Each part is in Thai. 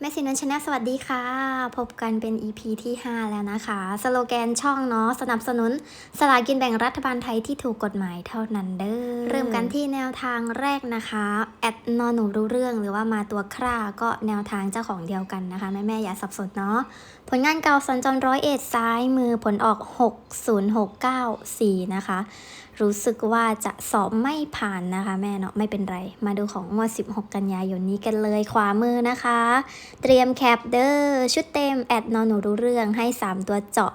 แม่สินนันชนะสวัสดีค่ะ พบกันเป็น EP ที่ 5 แล้วนะคะ สโลแกนช่องเนาะสนับสนุน สลากินแบ่งรัฐบาลไทยที่ถูกกฎหมายเท่านั้นเด้อเริ่มกันที่แนวทางแรกนะคะแอดนอนหนูรู้เรื่องหรือว่ามาตัวคร่าก็แนวทางเจ้าของเดียวกันนะคะ แม่แม่อย่าสับสนเนาะผลงานเก่าสัญจรร้อยเอ็ดซ้ายมือผลออก 60694 นะคะ รู้สึกว่าจะสอบไม่ผ่านนะคะ แม่เนาะไม่เป็นไร มาดูของงวด 16 กันยายนนี้กันเลยขวามือนะคะ เตรียมแคปเดอร์ชุดเต็มแอดนอนหนูรู้เรื่องให้ 3 ตัวเจาะ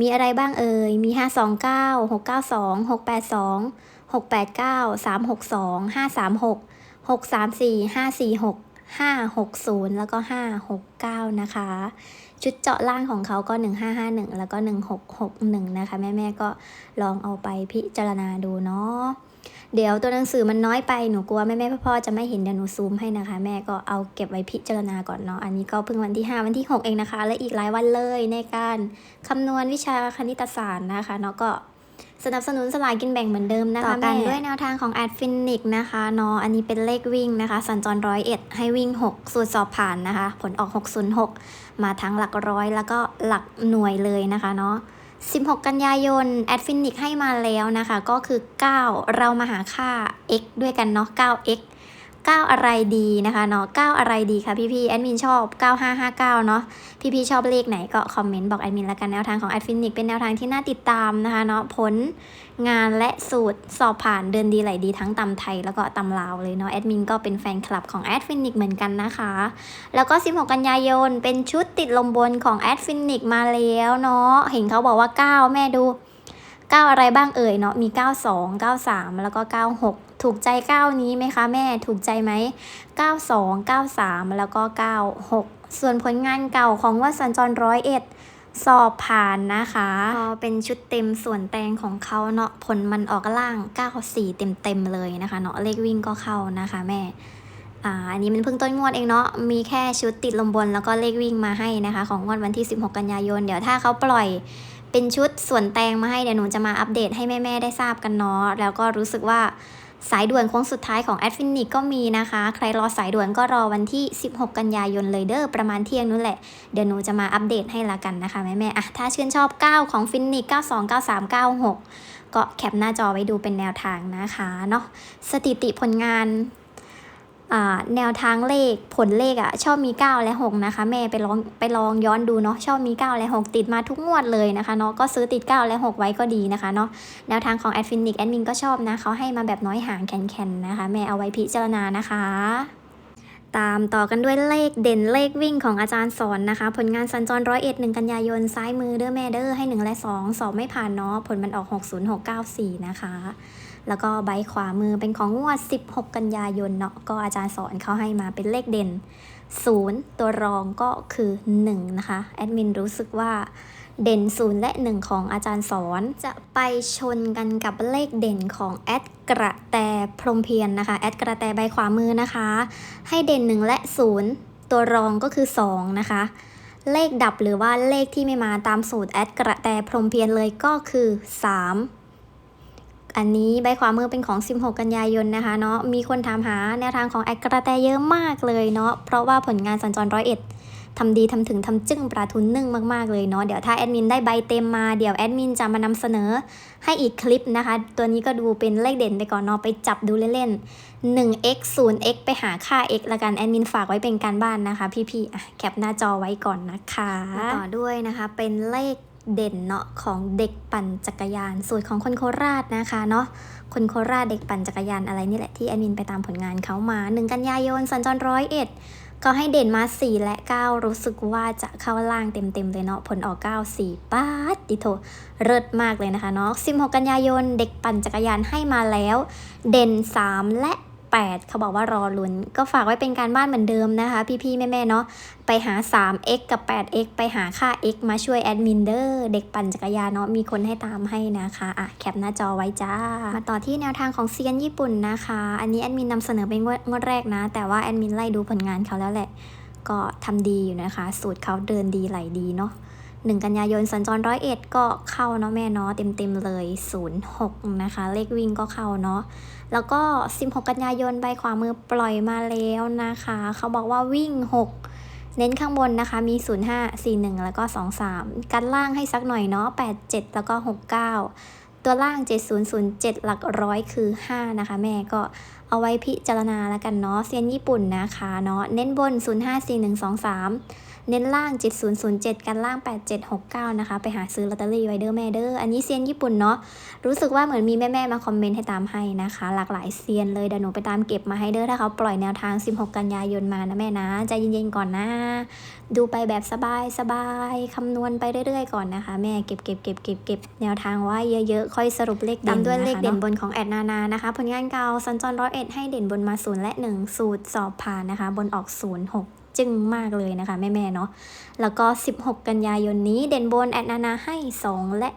มีอะไรบ้างเอ่ยมี 529 692 682 689 362 536 634 546 560 แล้วก็ 569 นะคะ ชุดเจาะล่างของเขาก็ 1551 แล้วก็ 1661 นะคะ แม่ๆก็ลองเอาไปพิจารณาดูเนาะเดี๋ยวตัวหนังสือมันน้อยไปหนูกลัวแม่แม่ๆพ่อๆจะไม่เห็นเดี๋ยวหนูซูมให้นะคะ แม่ก็เอาเก็บไว้พิจารณาก่อนเนาะอันนี้ก็เพิ่งวันที่ 5 วันที่ 6 เองนะคะ และอีกหลายวันเลยในการคำนวณวิชาคณิตศาสตร์นะคะเนาะก็ สนับสนุนสลากกินแบ่งเหมือนเดิมนะคะต่อกันแม่ด้วยแนวทางของแอดฟินิกนะคะเนาะอันนี้เป็นเลขวิ่งนะคะ สัญจรร้อยเอ็ดให้วิ่ง 6 สูตรสอบผ่านนะคะ ผลออก 606 มาทั้งหลักร้อยแล้วก็หลักหน่วยเลยนะคะเนาะ16 กันยายนแอดฟินิกให้มาแล้วนะคะ ก็คือ 9 เรามาหาค่า x ด้วยกันเนาะ 9x ก้9อะไรดีนะคะเนาะก้9อะไรดีคะพี่ๆแอดมินชอบ 9559 เนาะพี่ๆชอบเลขไหนก็คอมเมนต์บอกแอดมินแล้วกันแนวทางของแอดฟินิกเป็นแนวทางที่น่าติดตามนะคะเนาะผลงานและสูตรสอบผ่านเดินดีไหลดีทั้งตำไทยแล้วก็ตำลาวเลยเนาะแอดมินก็เป็นแฟนคลับของแอดฟินิกเหมือนกันนะคะ แล้วก็ 16 กันยายนเป็นชุดติดลมบนของแอดฟินิกมาแล้วเนาะเห็นเขาบอกว่า 9 แม่ดู 9 อะไรบ้างเอ่ยเนาะมี 92 93 แล้วก็ 96 ถูกใจ9นี้ไหมคะแม่ถูกใจไหม92 93 แล้วก็ 96 ส่วนผลงานเก่าของว่าสัญจรร้อยเอ็ดสอบผ่านนะคะพอเป็นชุดเต็มส่วนแตงของเขาเนาะผลมันออกล่าง 94เต็มเต็มๆเลยนะคะเนาะเลขวิ่งก็เข้านะคะแม่อ่าอันนี้มันเพิ่งต้นงวดเองเนาะมีแค่ชุดติดลมบนแล้วก็เลขวิ่งมาให้นะคะ ของงวดวันที่ 16 กันยายน เดี๋ยวถ้าเขาปล่อยเป็นชุดส่วนแตงมาให้เดี๋ยวหนูจะมาอัปเดตให้แม่ ๆ ได้ทราบกันเนาะแล้วก็รู้สึกว่า สายด่วนโค้งสุดท้ายของแอดฟินิกก็มีนะคะ ใครรอสายด่วนก็รอวันที่ 16 กันยายนเลยเด้อประมาณเที่ยงนู้นแหละ เดี๋ยวหนูจะมาอัปเดตให้ละกันนะคะแม่แม่อะถ้าชื่นชอบ 9 ของฟินิก92 93 96 ก็แคปหน้าจอไว้ดูเป็นแนวทางนะคะเนาะสถิติผลงาน แนวทางเลขผลเลขอะ่ะชอบมี 9 และ 6 นะคะ แม่ไปลองไปลองย้อนดูเนาะชอบมี 9 และ 6 ติดมาทุกงวดเลยนะคะเนาะก็ซื้อติด 9 และ 6 ไว้ก็ดีนะคะเนาะแนวทางของแอดฟินิกแอดมินก็ชอบนะเขาให้มาแบบน้อยหางแคนๆนะคะ แม่เอาไว้พิจารณานะคะตามต่อกันด้วยเลขเด่นเลขวิ่งของอาจารย์สอนนะคะ ผลงานสัญจรร้อยเอ็ดหนึ่งกันยายนซ้ายมือเด้อแม่เด้อให้ 1 และ 2 สอบไม่ผ่านเนาะผลมันออก 60694 นะคะ แล้วก็ใบขวามือเป็นของงวด 16 กันยายนเนาะก็อาจารย์สอนเขาให้มาเป็นเลขเด่น 0 ตัวรองก็คือ 1 นะคะ แอดมินรู้สึกว่าเด่น 0 และ 1 ของอาจารย์สอนจะไปชนกันกับเลขเด่นของแอดกระแตพรมเพียรนนะคะแอดกระแตใบขวามือนะคะ ให้เด่น 1 และ 0 ตัวรองก็คือ 2 นะคะเลขดับหรือว่าเลขที่ไม่มาตามสูตรแอดกระแตพรมเพียรเลยก็คือ 3 อันนี้ใบขวามือเป็นของ 16 กันยายนนะคะเนาะมีคนถามหาแนวทางของแอดกระแตเยอะมากเลยเนาะเพราะว่าผลงานสัญจรร้อยเอ็ดทำดีทำถึงทำจึ้งปลาทุนนึ่งมากๆเลยเนาะเดี๋ยวถ้าแอดมินได้ใบเต็มมาเดี๋ยวแอดมินจะมานำเสนอให้อีกคลิปนะคะ ตัวนี้ก็ดูเป็นเลขเด่นไปก่อนเนาะไปจับดูเล่นๆ 1x 0x ไปหาค่า x ละกันแอดมินฝากไว้เป็นการบ้านนะคะ พี่ๆแคปหน้าจอไว้ก่อนนะคะ ต่อด้วยนะคะเป็นเลข เด่นเนาะของเด็กปั่นจักรยาน สูตรของคนโคราชนะคะเนาะคนโคราชเด็กปั่นจักรยานอะไรนี่แหละที่แอดมินไปตามผลงานเขามา 1 กันยายนสัญจรร้อยเอ็ดก็ให้เด่นมา 4 และ 9 รู้สึกว่าจะเข้าล่างเต็มๆเลยเนาะผลออก 9 4ป้าดดิโถเลิศมากเลยนะคะเนาะ16 กันยายนเด็กปั่นจักรยานให้มาแล้ว เด่น 3 และ 8 เขาบอกว่ารอลุ้น ก็ฝากไว้เป็นการบ้านเหมือนเดิมนะคะ พี่ๆ แม่ ๆ เนาะ ไปหา 3x กับ 8x ไปหาค่า x มาช่วยแอดมินเดอร์เด็กปั่นจักรยานเนาะ มีคนให้ตามให้นะคะอะแคปหน้าจอไว้จ้า มาต่อที่แนวทางของเซียนญี่ปุ่นนะคะ อันนี้แอดมินนำเสนอเป็นงวดงวดแรกนะ แต่ว่าแอดมินไล่ดูผลงานเขาแล้วแหละ ก็ทำดีอยู่นะคะ สูตรเขาเดินดีไหลดีเนาะ หนึ่งกันยายนสัญจรร้อยเอ็ดก็เข้าเนาะแม่เนาะเต็มๆเลย 06 นะคะ เลขวิ่งก็เข้าเนาะแล้วก็ 16 กันยายนใบขวามือปล่อยมาแล้วนะคะ เขาบอกว่าวิ่ง 6 เน้นข้างบนนะคะมี 05 41 แล้วก็ 23 กันล่างให้สักหน่อยเนาะ87 แล้วก็ 69 ตัวล่าง 7007 หลักร้อยคือ 5 นะคะ แม่ก็เอาไว้พิจารณาแล้วกันเนาะเซียนญี่ปุ่นนะคะเนาะเน้นบน 054123 เน้นล่าง 7007 กันล่าง 8769 นะคะ ไปหาซื้อลอตเตอรี่ไว้เด้อแม่เด้ออันนี้เซียนญี่ปุ่นเนาะ รู้สึกว่าเหมือนมีแม่ๆมาคอมเมนต์ให้ตามให้นะคะ หลากหลายเซียนเลยเดี๋ยวหนูไปตามเก็บมาให้เด้อถ้าเขาปล่อยแนวทาง 16 กันยายนมานะแม่นะใจเย็นๆก่อนนะ ดูไปแบบสบายสบายๆคำนวณไปเรื่อยๆก่อนนะคะ แม่เก็บเก็บเก็บเก็บเก็บแนวทางไว้เยอะๆค่อยสรุปเลขเด่นตามด้วยเลขเด่นบนของแอดนานานะคะ ผลงานเก่าสัญจรร้อยเอ็ดให้เด่นบนมาศูนย์และหนึ่งสูตรสอบผ่านนะคะ บนออกศูนย์หก จึงมากเลยนะคะ แม่ๆเนาะแล้วก็ 16 กันยายนนี้เด่นบนแอดนานาให้ 2 และ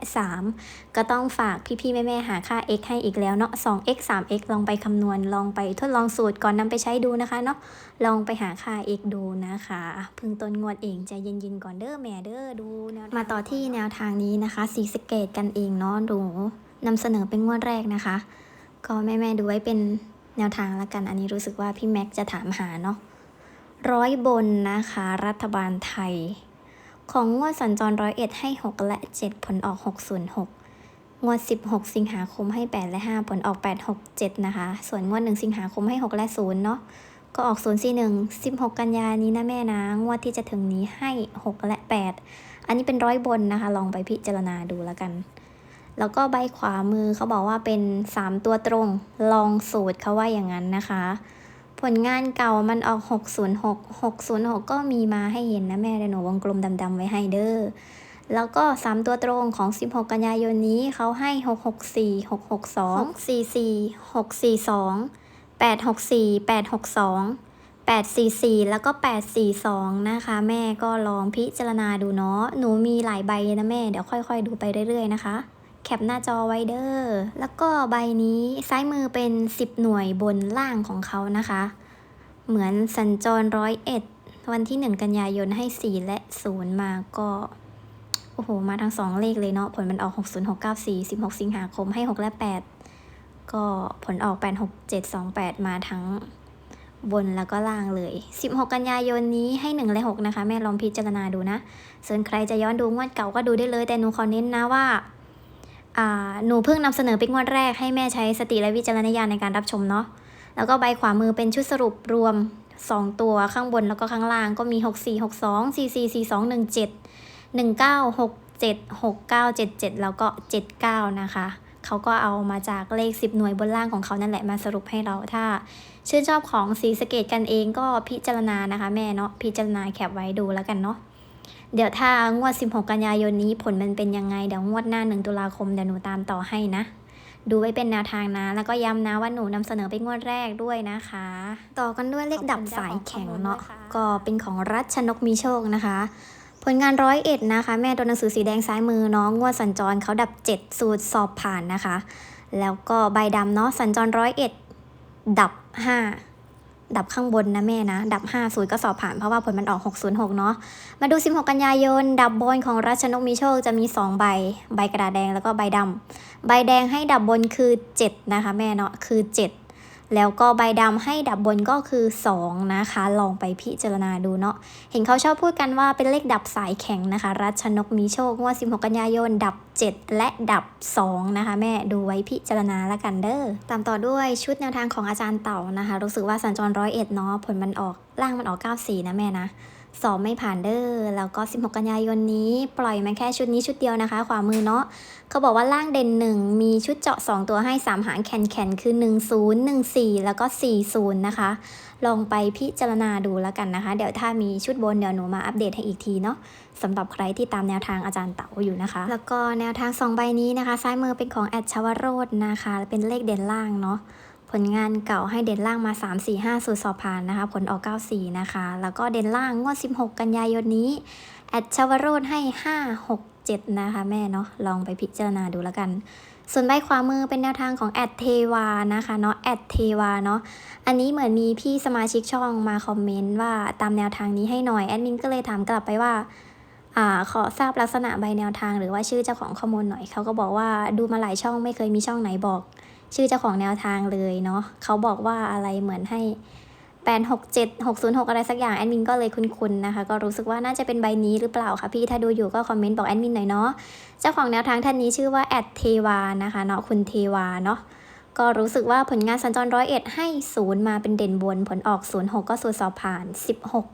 3 ก็ต้องฝากพี่ๆแม่ๆหาค่า x ให้อีกแล้วเนาะ 2x 3x ลองไปคำนวณลองไปทดลองสูตรก่อนนำไปใช้ดูนะคะเนาะลองไปหาค่า x ดูนะคะเพึ่งต้นงวดเองใจเย็นๆก่อนเด้อแม่เด้อดูแนวมาต่อที่แนวทางนี้นะคะสีสเกตกันเองเนาะดูนำเสนอเป็นงวดแรกนะคะ ก็แม่ๆดูไว้เป็นแนวทางแล้วกัน อันนี้รู้สึกว่าพี่แม็กจะถามหาเนาะ ร้อยบนนะคะ รัฐบาลไทย ของงวดสัญจรร้อยเอ็ดให้ 6 และ 7 ผลออก 606งวด 16 สิงหาคมให้ 8 และ 5 ผลออก 867 นะคะ ส่วนงวด 1 สิงหาคมให้ 6 และ 0 เนาะ ก็ออก 041 16 กันยานี้นะแม่นะ งวดที่จะถึงนี้ให้ 6 และ 8 อันนี้เป็นร้อยบนนะคะ ลองไปพิจารณาดูแล้วกัน แล้วก็ใบขวามือเขาบอกว่าเป็น 3 ตัวตรง ลองสูตรเขาว่าอย่างนั้นนะคะ ลงานเก่ามันออก 606 606 ก็มีมาให้เห็นนะแม่เดี๋ยวหนูวงกลมดำๆไว้ให้เด้อ แล้วก็ 3 ตัวตรงของ 16 กันยายนนี้เขาให้ 664 662 644 642 864 862 844 แล้วก็ 842 นะคะ แม่ก็ลองพิจารณาดูเนาะ หนูมีหลายใบนะแม่ เดี๋ยวค่อย ๆ ดูไปเรื่อย ๆ นะคะ แคปหน้าจอไว้เด้อ แล้วก็ใบนี้ซ้ายมือเป็น 10 หน่วยบนล่างของเขานะคะ เหมือนสัญจรร้อยเอ็ดวันที่ 1 กันยายนให้ 4 และ 0 มาก็ โอ้โห มาทั้ง 2 เลขเลยเนาะ ผลมันออก 60694 16 สิงหาคมให้ 6 และ 8 ก็ผลออก 86728 มาทั้งบนแล้วก็ล่างเลย 16 กันยายนนี้ให้ 1 และ 6 นะคะ แม่ลองพิจารณาดูนะ ส่วนใครจะย้อนดูงวดเก่าก็ดูได้เลย แต่หนูขอเน้นนะว่าอ่า หนูเพิ่งนำเสนอเป็นงวดแรกให้แม่ใช้สติและวิจารณญาณในการรับชมเนาะ แล้วก็ใบขวามือเป็นชุดสรุปรวม 2 ตัวข้างบนแล้วก็ข้างล่างก็มี 6 4 6 2 4 4 4 2 1 7 1 9 6 7 6 9 7 7 แล้วก็ 79 นะคะเขาก็เอามาจากเลข 10 หน่วยบนล่างของเขานั่นแหละมาสรุปให้เราถ้า ชื่นชอบของสีสเกตกันเองก็พิจารณานะคะ แม่เนาะพิจารณาแคปไว้ดูแล้วกันเนาะ เดี๋ยวถ้างวด 16 กันยายนนี้ผลมันเป็นยังไง เดี๋ยวงวดหน้า 1 ตุลาคมเดี๋ยวหนูตามต่อให้นะ ดูไว้เป็นแนวทางนะ แล้วก็ย้ำนะว่าหนูนำเสนอเป็นงวดแรกด้วยนะคะ ต่อกันด้วยเลขดับสายแข็งเนาะก็เป็นของรัชนกมีโชคนะคะ ผลงานร้อยเอ็ดนะคะ แม่ตัวหนังสือสีแดงซ้ายมือเนาะงวดสัญจรเขาดับ 7 สูตรสอบผ่านนะคะ แล้วก็ใบดำเนาะสัญจรร้อยเอ็ดดับ 5 ดับข้างบนนะแม่นะ ดับ5สูตรก็สอบผ่านเพราะว่าผลมันออก 606 เนาะมาดู 16 กันยายน ดับบนของรัชนกมีโชคจะมี 2 ใบ ใบกระดาษแดงแล้วก็ใบดำใบแดงให้ดับบนคือ 7 นะคะแม่เนาะคือ 7 แล้วก็ใบดำให้ดับบนก็คือ 2 นะคะ ลองไปพิจารณาดูเนาะเห็นเขาชอบพูดกันว่าเป็นเลขดับสายแข็งนะคะ รัชนกมีโชคงวด16 กันยายน ดับ 7 และดับ 2 นะคะ แม่ดูไว้พิจารณาละกันเด้อตามต่อด้วยชุดแนวทางของอาจารย์เต่านะคะ รู้สึกว่าสัญจรร้อยเอ็ดเนาะผลมันออกล่างมันออก 94 นะแม่นะ สอบไม่ผ่านเด้อแล้วก็ 16 กันยายนนี้ ปล่อยมาแค่ชุดนี้ชุดเดียวนะคะ ขวามือเนาะเขาบอกว่าล่างเด่น 1 มีชุดเจาะ 2 ตัวให้ 3 หางแคนแคนคือ 10 14 แล้วก็ 40 นะคะ ลองไปพิจารณาดูแล้วกันนะคะ เดี๋ยวถ้ามีชุดบนเดี๋ยวหนูมาอัปเดตให้อีกทีเนาะสำหรับใครที่ตามแนวทางอาจารย์เต๋าอยู่นะคะ แล้วก็แนวทาง 2 ใบนี้นะคะ ซ้ายมือเป็นของแอดชวโรจน์นะคะ เป็นเลขเด่นล่างเนาะ ผลงานเก่าให้เด่นล่างมา 3 4 5 สูตรสอบผ่านนะคะ ผลออก 94 นะคะ แล้วก็เด่นล่างงวด 16 กันยายนนี้ แอดชวโรดให้ 5 6 7 นะคะแม่เนาะลองไปพิจารณาดูแล้วกัน ส่วนใบขวามือเป็นแนวทางของแอดเทวานะคะเนาะแอดเทวาเนาะอันนี้เหมือนมีพี่สมาชิกช่องมาคอมเมนต์ว่าตามแนวทางนี้ให้หน่อยแอดมินก็เลยถามกลับไปว่าอ่าขอทราบลักษณะใบแนวทางหรือว่าชื่อเจ้าของข้อมูลหน่อยเขาก็บอกว่าดูมาหลายช่องไม่เคยมีช่องไหนบอก ชื่อเจ้าของแนวทางเลยเนาะเขาบอกว่าอะไรเหมือนให้867 606อะไรสักอย่างแอดมินก็เลยคุ้นๆนะคะ ก็รู้สึกว่าน่าจะเป็นใบนี้หรือเปล่าคะพี่ถ้าดูอยู่ก็คอมเมนต์บอกแอดมินหน่อยเนาะเจ้าของแนวทางท่านนี้ชื่อว่าแอดเทวานะคะเนาะคุณเทวาเนาะก็รู้สึกว่าผลงานสัญจรร้อยเอ็ดให้ศูนย์มาเป็นเด่นบน ผลออก06ก็สูตรสอบผ่าน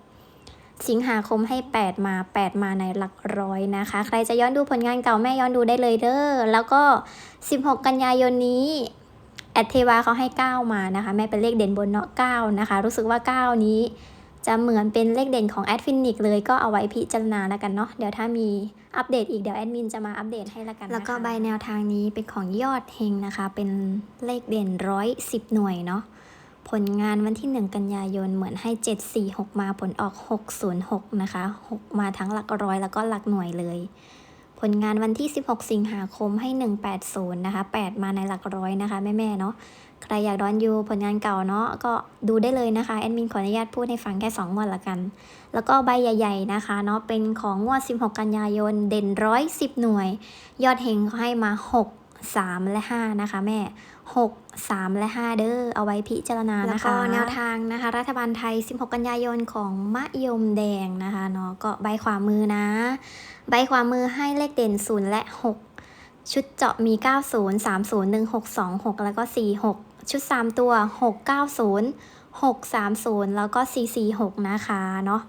16สิงหาคมให้ 8 มา 8 มาในหลักร้อยนะคะ ใครจะย้อนดูผลงานเก่าแม่ย้อนดูได้เลยเด้อแล้วก็ 16 กันยายนนี้ แอดเทวาเขาให้ 9 มานะคะ แม่เป็นเลขเด่นบนเนาะ9นะคะ รู้สึกว่า 9 นี้จะเหมือนเป็นเลขเด่นของแอดฟินิกเลยก็เอาไว้พิจารณาแล้วกันเนาะเดี๋ยวถ้ามีอัปเดตอีกเดี๋ยวแอดมินจะมาอัปเดตให้ละกันแล้วก็ใบแนวทางนี้เป็นของยอดเฮงนะคะ เป็นเลขเด่นร้อยสิบหน่วยเนาะผลงานวันที่ 1 กันยายนเหมือนให้ 746 มาผลออก 606 นะคะ 6 มาทั้งหลักร้อยแล้วก็หลักหน่วยเลย ผลงานวันที่ 16 สิงหาคมให้ 180 นะคะ 8 มาในหลักร้อยนะคะ แม่ๆเนาะใครอยากดอนยูผลงานเก่าเนาะก็ดูได้เลยนะคะ แอดมินขออนุญาตพูดให้ฟังแค่ 2 งวดละกัน แล้วก็ใบใหญ่ๆนะคะเนาะเป็นของงวด 16 กันยายนเด่น 110 หน่วย ยอดเฮงเขาให้มา 6 3 และ 5 นะคะแม่ 6 3 และ 5 เด้อเอาไว้พิจารณานะคะแล้วก็แนวทางนะคะ รัฐบาลไทย 16 กันยายนของมะยมแดงนะคะเนาะก็ใบขวามือนะ ใบขวามือให้เลขเด่น 0 และ 6 ชุดเจาะมี 90 30 16 26 แล้วก็ 46 ชุด 3 ตัว 690 630 แล้วก็ 446 นะคะเนาะ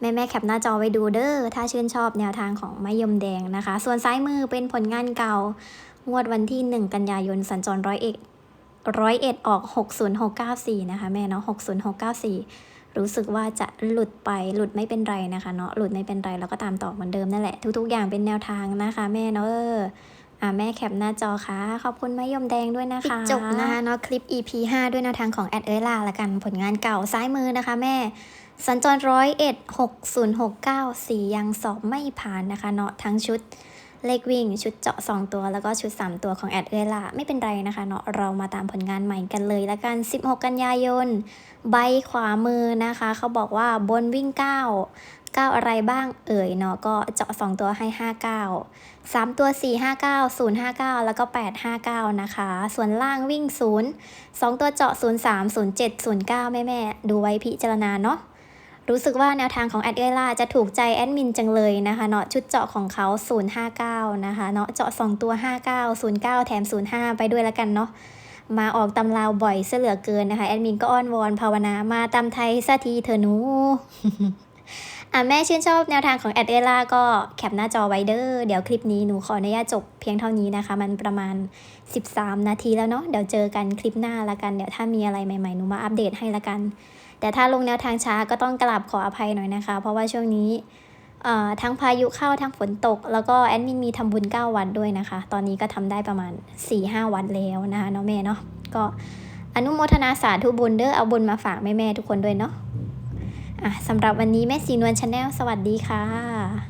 แม่แม่แคปหน้าจอไว้ดูเด้อถ้าชื่นชอบแนวทางของมะยมแดงนะคะ ส่วนซ้ายมือเป็นผลงานเก่า งวดวันที่ 1 กันยายนสัญจรร้อยเอ็ดร้อยเอ็ดออก 60694 นะคะแม่เนาะ60694 รู้สึกว่าจะหลุดไปหลุดไม่เป็นไรนะคะเนาะหลุดไม่เป็นไรแล้วก็ตามต่อเหมือนเดิมนั่นแหละ ทุกๆอย่างเป็นแนวทางนะคะ แม่เนาะเอออ่าแม่แคปหน้าจอค่ะ ขอบคุณมะยมแดงด้วยนะคะจบนะคะเนาะคลิป EP 5 ด้วยแนวทางของแอดเอล่าละกันผลงานเก่าซ้ายมือนะคะแม่ สัญจรร้อยเอ็ดหกศูนย์หกเก้าสี่ยังสอบไม่ผ่านนะคะเนาะทั้งชุด เลขวิ่ง ชุดเจาะ 2 ตัว แล้วก็ชุด 3 ตัวของแอดเอล่าไม่เป็นไรนะคะเนาะเรามาตามผลงานใหม่กันเลยละกัน 16 กันยายน ใบขวามือนะคะ เขาบอกว่าบนวิ่ง 9 9 อะไรบ้างเอ่ยเนาะก็เจาะ 2 ตัวให้ 59 3 ตัว 4 59 0 59 แล้วก็ 8 59 นะคะ ส่วนล่างวิ่ง 0 2 ตัวเจาะ 03 07 09 แม่แม่ดูไว้พิจารณาเนาะ รู้สึกว่าแนวทางของแอดเอล่าจะถูกใจแอดมินจังเลยนะคะเนาะชุดเจาะของเขา 059 นะคะเนาะเจาะ 2 ตัว 59 09 แถม 05 ไปด้วยแล้วกันเนาะมาออกตำราวบ่อยเสเหลือเกินนะคะ แอดมินก็อ้อนวอนภาวนามาตำไทยสักทีเธอหนูอะแม่ชื่นชอบแนวทางของแอดเอล่าก็แคปหน้าจอไว้เด้อเดี๋ยวคลิปนี้หนูขออนุญาตจบเพียงเท่านี้นะคะ มันประมาณ 13 นาทีแล้วเนาะเดี๋ยวเจอกันคลิปหน้าละกันเดี๋ยวถ้ามีอะไรใหม่ๆหนูมาอัปเดตให้ละกัน แต่ถ้าลงแนวทางช้าก็ต้องกราบขออภัยหน่อยนะคะ เพราะว่าช่วงนี้เอ่อทั้งพายุเข้าทั้งฝนตก แล้วก็แอดมินมีทำบุญ 9 วันด้วยนะคะ ตอนนี้ก็ทำได้ประมาณ 4-5 วันแล้วนะคะน้องแม่เนาะก็อนุโมทนาสาธุบุญเด้อเอาบุญมาฝากแม่ ๆ ทุกคนด้วยเนาะอะสำหรับวันนี้แม่สีนวลชาแนลสวัสดีค่ะ